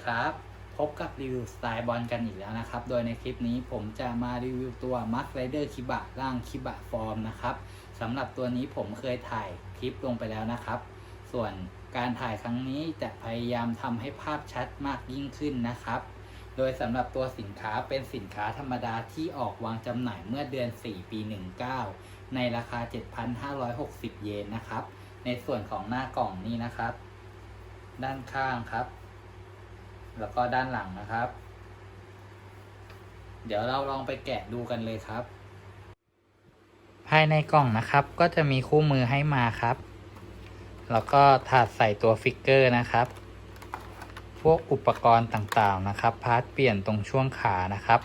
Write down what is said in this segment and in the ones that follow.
ีครับ พบกับรีวิวสไตล์บอลกันอีกแล้วนะครับ โดยในคลิปนี้ผมจะมารีวิวตัว Mark Rider คิบะร่างคิบะฟอร์มนะครับสำหรับตัวนี้ผมเคยถ่ายคลิปลงไปแล้วนะครับ ส่วนการถ่ายครั้งนี้จะพยายามทำให้ภาพชัดมากยิ่งขึ้นนะครับ โดยสำหรับตัวสินค้าเป็นสินค้าธรรมดาที่ออกวางจำหน่ายเมื่อเดือน 4 ปี 19 ในราคา 7,560 เยนนะครับ ในส่วนของหน้ากล่องนี้นะครับ ด้านข้างครับ แล้วก็ด้านหลังนะครับ เดี๋ยวเราลองไปแกะดูกันเลยครับ ภายในกล่องนะครับ ก็จะมีคู่มือให้มาครับ แล้วก็ถาดใส่ตัวฟิกเกอร์นะครับ พวกอุปกรณ์ต่างๆนะครับ พาร์ทเปลี่ยนตรงช่วงขานะครับ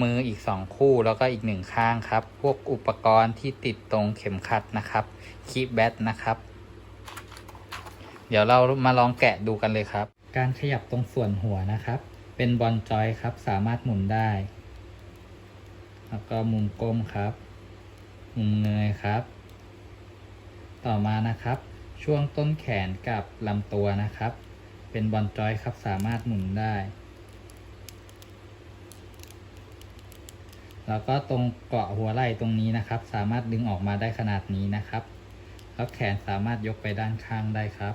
มืออีก 2 คู่แล้วก็อีกหนึ่งข้างครับ พวกอุปกรณ์ที่ติดตรงเข็มขัดนะครับคีบแบตนะครับ เดี๋ยวเรามาลองแกะดูกันเลยครับ การขยับตรงส่วนหัวนะครับ เป็นบอลจอยครับ สามารถหมุนได้ แล้วก็มุมก้มครับ มุมเงยครับ ต่อมานะครับ ช่วงต้นแขนกับลำตัวนะครับ เป็นบอลจอยครับ สามารถหมุนได้ แล้วก็ตรงเกาะหัวไหล่ตรงนี้นะครับ สามารถดึงออกมาได้ขนาดนี้นะครับ แล้วแขนสามารถยกไปด้านข้างได้ครับ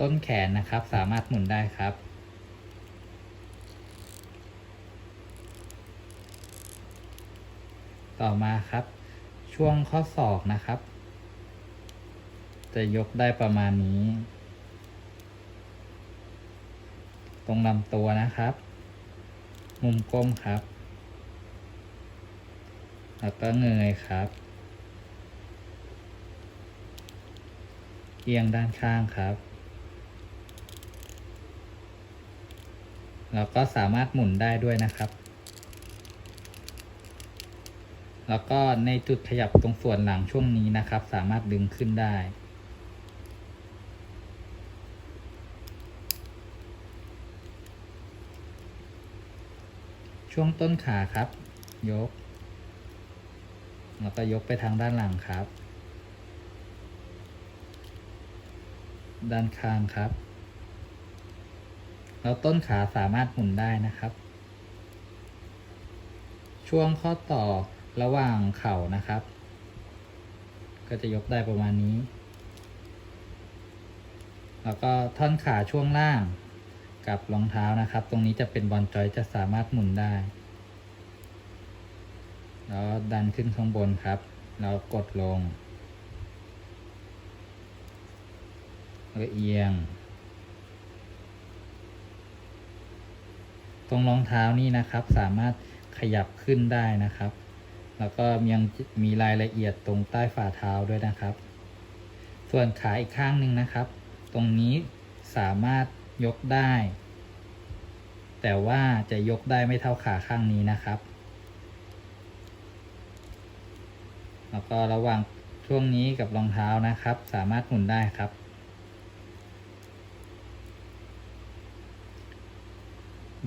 ต้นแขนนะครับสามารถหมุนได้ครับ ต่อมาครับ ช่วงข้อศอกนะครับ จะยกได้ประมาณนี้ ตรงลำตัวนะครับ มุมก้มครับ แล้วก็เงยครับเอียงด้านข้างครับ แล้วก็สามารถหมุนได้ด้วยนะครับ แล้วก็ในจุดขยับตรงส่วนหลังช่วงนี้นะครับ สามารถดึงขึ้นได้ ช่วงต้นขาครับ ยก แล้วก็ยกไปทางด้านหลังครับ ด้านข้างครับ แล้วต้นขาสามารถหมุนได้นะครับ ช่วงข้อต่อระหว่างเข่านะครับ ก็จะยกได้ประมาณนี้ แล้วก็ท่อนขาช่วงล่างกับรองเท้านะครับ ตรงนี้จะเป็นบอลจอยจะสามารถหมุนได้ แล้วดันขึ้นข้างบนครับ แล้วกดลงแล้วเอียง ตรงรองเท้านี่นะครับ สามารถขยับขึ้นได้นะครับ แล้วก็ยังมีรายละเอียดตรงใต้ฝ่าเท้าด้วยนะครับ ส่วนขาอีกข้างหนึ่งนะครับ ตรงนี้สามารถยกได้ แต่ว่าจะยกได้ไม่เท่าขาข้างนี้นะครับ แล้วก็ระหว่างช่วงนี้กับรองเท้านะครับ สามารถหมุนได้ครับ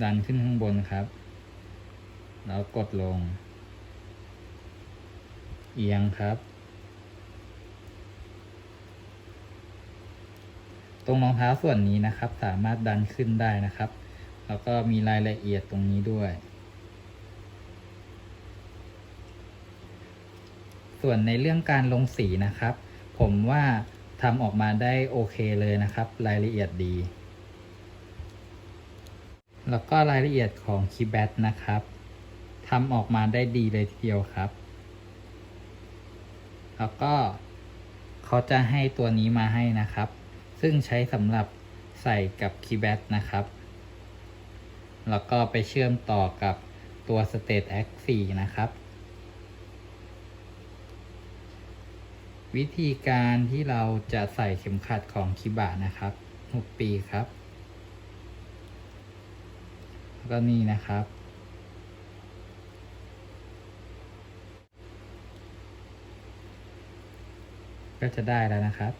ดันขึ้นข้างบนครับ แล้วกดลง เอียงครับ ตรงรองเท้าส่วนนี้นะครับ สามารถดันขึ้นได้นะครับ แล้วก็มีรายละเอียดตรงนี้ด้วย ส่วนในเรื่องการลงสีนะครับ ผมว่าทำออกมาได้โอเคเลยนะครับ รายละเอียดดี แล้วก็รายละเอียดของคีย์แบตนะครับทำออกมาได้ดีเลยทีเดียวครับ แล้วก็เขาจะให้ตัวนี้มาให้นะครับ ซึ่งใช้สำหรับใส่กับคีย์แบตนะครับ แล้วก็ไปเชื่อมต่อกับตัว State X 4นะครับ วิธีการที่เราจะใส่เข็มขัดของคิบะนะครับ 6 ปีครับ แล้วก็นี่นะครับ ก็จะได้แล้วนะครับ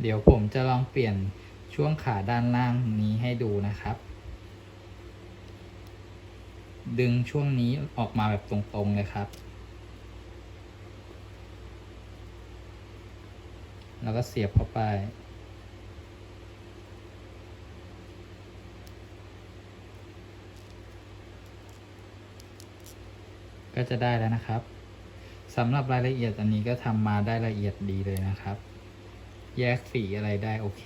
เดี๋ยวผมจะลองเปลี่ยนช่วงขาด้านล่างนี้ให้ดูนะครับ ดึงช่วงนี้ออกมาแบบตรงๆเลยครับ แล้วก็เสียบเข้าไป ก็จะได้แล้วนะครับสำหรับรายละเอียดอันนี้ก็ทำมาได้ละเอียดดีเลยนะครับ แยกสีอะไรได้โอเค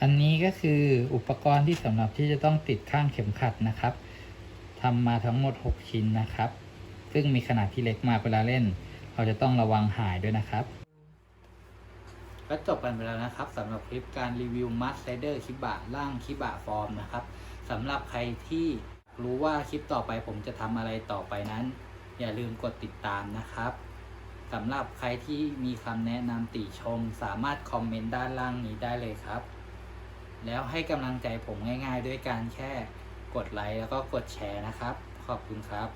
อันนี้ก็คืออุปกรณ์ที่สำหรับที่จะต้องติดข้างเข็มขัดนะครับทำมาทั้งหมด 6 ชิ้นนะครับ ซึ่งมีขนาดที่เล็กมากเวลาเล่น เราจะต้องระวังหายด้วยนะครับ ก็จบกันไปแล้วนะครับสำหรับคลิปการรีวิวมัสไ i เดอร์คิบะล่างคิบะฟอร์มนะครับสำหรับใครที่ รู้ว่าคลิปต่อไปผมจะทำอะไรต่อไปนั้น อย่าลืมกดติดตามนะครับสำหรับใครที่มีคำแนะนำติชม สามารถคอมเมนต์ด้านล่างนี้ได้เลยครับ แล้วให้กำลังใจผมง่ายๆ ด้วยการแค่กดไลค์แล้วก็กดแชร์นะครับ ขอบคุณครับ